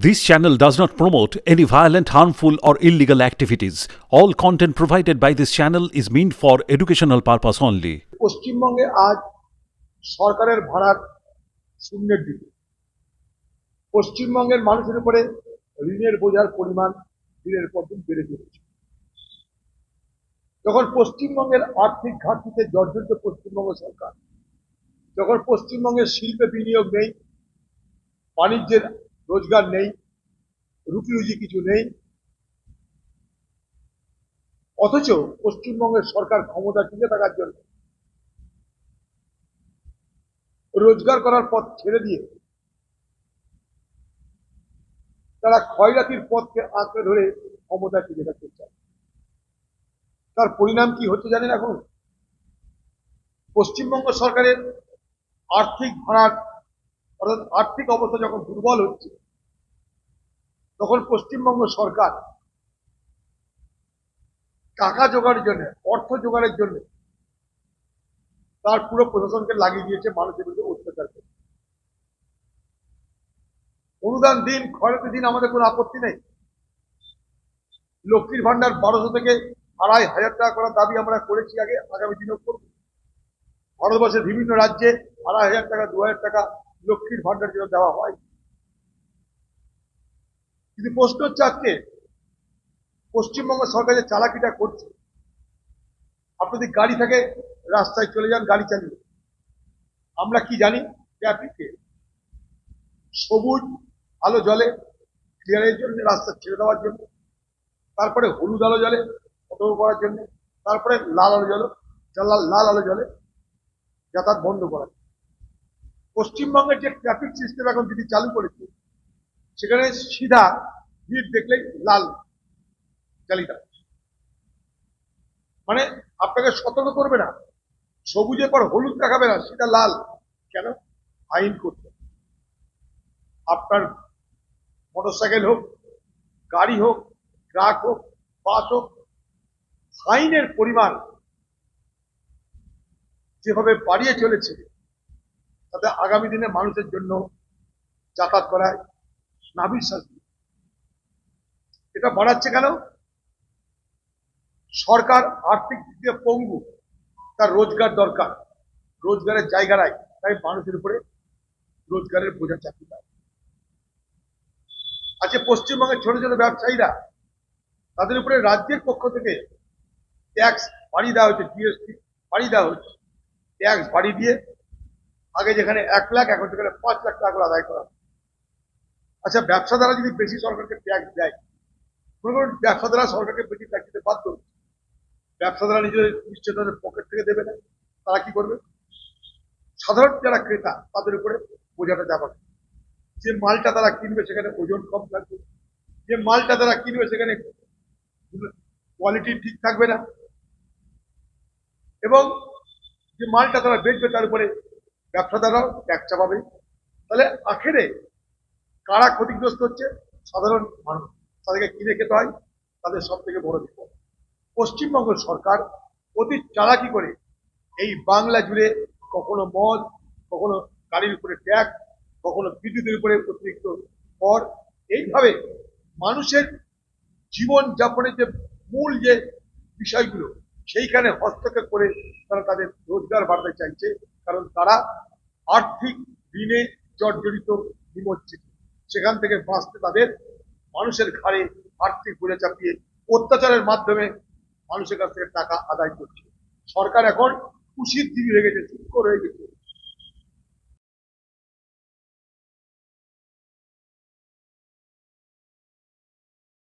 This channel does not promote any violent, harmful, or illegal activities. All content provided by this channel is meant for educational purpose only. পশ্চিমবঙ্গে আজ সরকারের ভাড়ার শূন্যের দিকে পশ্চিমবঙ্গের মানুষের উপরে ঋণের বোঝার পরিমাণ দিনের পর দিন বেড়ে চলেছে যখন পশ্চিমবঙ্গের আর্থিক ঘাটতিতে জর্জরিত পশ্চিমবঙ্গ সরকার যখন পশ্চিমবঙ্গের শিল্পে বিনিয়োগ নেই বাণিজ্যের রোজগার নেই রুটি রুজি কিছু নেই। অথচ পশ্চিমবঙ্গের সরকার ক্ষমতা টিকে থাকার জন্য রোজগার করার পথ ছেড়ে দিয়ে তারা ক্ষয়রাতির পথকে আঁকড়ে ধরে ক্ষমতা টিকে থাকতে চায়। তার পরিণাম কি হচ্ছে জানেন এখন? পশ্চিমবঙ্গ সরকারের আর্থিক ভাড়ার অর্থাৎ আর্থিক অবস্থা যখন দুর্বল হচ্ছে, তখন পশ্চিমবঙ্গ সরকার টাকা জোগাড়ের জন্য, অর্থ জোগাড়ের জন্য তার পুরো প্রশাসনকে লাগিয়ে দিয়েছে মানুষের বিরুদ্ধে অত্যাচার করে। অনুদান দিন, খরচে দিন আমাদের কোনো আপত্তি নেই। লক্ষ্মীর ভান্ডার বারোশো থেকে আড়াই হাজার টাকা করার দাবি আমরা করেছি আগে, আগামী দিনেও করব। ভারতবর্ষের বিভিন্ন রাজ্যে আড়াই হাজার টাকা, দু হাজার টাকা লক্ষ্মীর ভান্ডার জন্য দেওয়া হয়। কিন্তু প্রশ্ন হচ্ছে আজকে পশ্চিমবঙ্গ সরকার যে চালাকিটা করছে, আপনি যদি গাড়ি থেকে রাস্তায় চলে যান, গাড়ি চালিয়ে। আমরা কি জানি? ট্রাফিকে। সবুজ আলো জলে ক্লিয়ারের জন্য, রাস্তা ছেড়ে দেওয়ার জন্য। তারপরে হলুদ আলো জলে অটো করার জন্য। তারপরে লাল আলো জলে, লাল আলো জলে যাতায়াত বন্ধ করা পশ্চিমবঙ্গের যে ট্রাফিক সিস্টেম এখন যদি চালু করেছে, সেখানে সিধা ভিড় দেখলেই লাল চালিত মানে আপনাকে সতর্ক করবে না। সবুজের পর হলুদ দেখাবে না সেটা লাল। কেন? আইন করতে আপনার মোটরসাইকেল হোক, গাড়ি হোক, ট্রাক হোক, বাস হোক ফাইনের পরিমাণ যেভাবে বাড়িয়ে চলেছে তাতে আগামী দিনে মানুষের জন্য যাতায়াত করায় নাবির শাস্তি। এটা বাড়াচ্ছে কেন? সরকার আর্থিক দিক দিয়ে পঙ্গু, তার রোজগার দরকার। রোজগারের জায়গা নাই, তাই মানুষের উপরে রোজগারের বোঝা চাকরি দেয়। আজকে পশ্চিমবঙ্গের ছোট ছোট ব্যবসায়ীরা, তাদের উপরে রাজ্যের পক্ষ থেকে ট্যাক্স বাড়িয়ে দেওয়া হচ্ছে জিএসটি বাড়িয়ে দেওয়া হচ্ছে ট্যাক্স বাড়িয়ে দিয়ে আগে যেখানে এক লাখ, এখন সেখানে পাঁচ লাখ টাকা করে আদায় করা। আচ্ছা ব্যবসাদারা যদি বেশি সরকারকে ট্যাক্স দেয়, মনে করুন ব্যবসাদারা সরকারকে বেশি ট্যাক্স দিতে বাধ্য। ব্যবসাদারা নিজেদের নিশ্চয় পকেট থেকে দেবে না, তারা কি করবে সাধারণ যারা ক্রেতা, তাদের উপরে বোঝাটা যাবে। যে মালটা তারা কিনবে, সেখানে ওজন কম থাকবে যে মালটা তারা কিনবে, সেখানে কোয়ালিটি ঠিক থাকবে না এবং যে মালটা তারা বেচবে, তার উপরে ব্যবসাদাররাও ট্যাক্স চাপাবে তাহলে আখেরে কারা ক্ষতিগ্রস্ত হচ্ছে? সাধারণ মানুষ। তাদেরকে কিনে খেতে হয়? তাদের সব থেকে বড় বিপদ। পশ্চিমবঙ্গ সরকার অতি চালাকি করে এই বাংলা জুড়ে কখনো মদ, কখনো গাড়ির উপরে ট্যাক্স কখনো বিদ্যুতের উপরে অতিরিক্ত কর। এইভাবে মানুষের জীবন যাপনের যে মূল যে বিষয়গুলো, সেইখানে হস্তক্ষেপ করে তারা তাদের রোজগার বাড়াতে চাইছে। কারণ তারা আর্থিক ঋণে জর্জরিত নিমজ্জিত। সেখান থেকে বাঁচতে তাদের মানুষের ঘাড়ে আর্থিক বোঝা চাপিয়ে অত্যাচারের মাধ্যমে মানুষের কাছ থেকে টাকা আদায় করছে। সরকার এখন খুশির দিবি হয়ে গেছে চুপ হয়ে গেছে